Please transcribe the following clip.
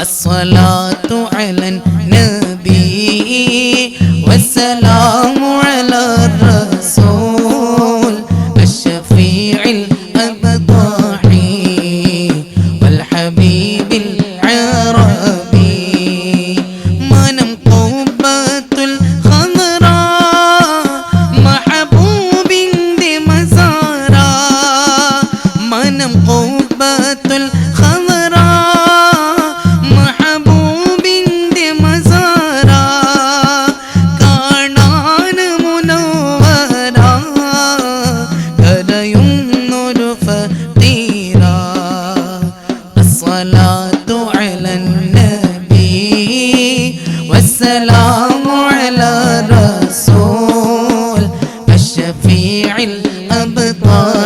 الصلاة على النبي والسلام على الرسول الشفيع الأبطحي والحبيب العربي. منم قبة الخضراء محبوب بمزارا منم قبة الخضراء الصلاة على النبي. والسلام على الرسول. الشفيع الأبطال.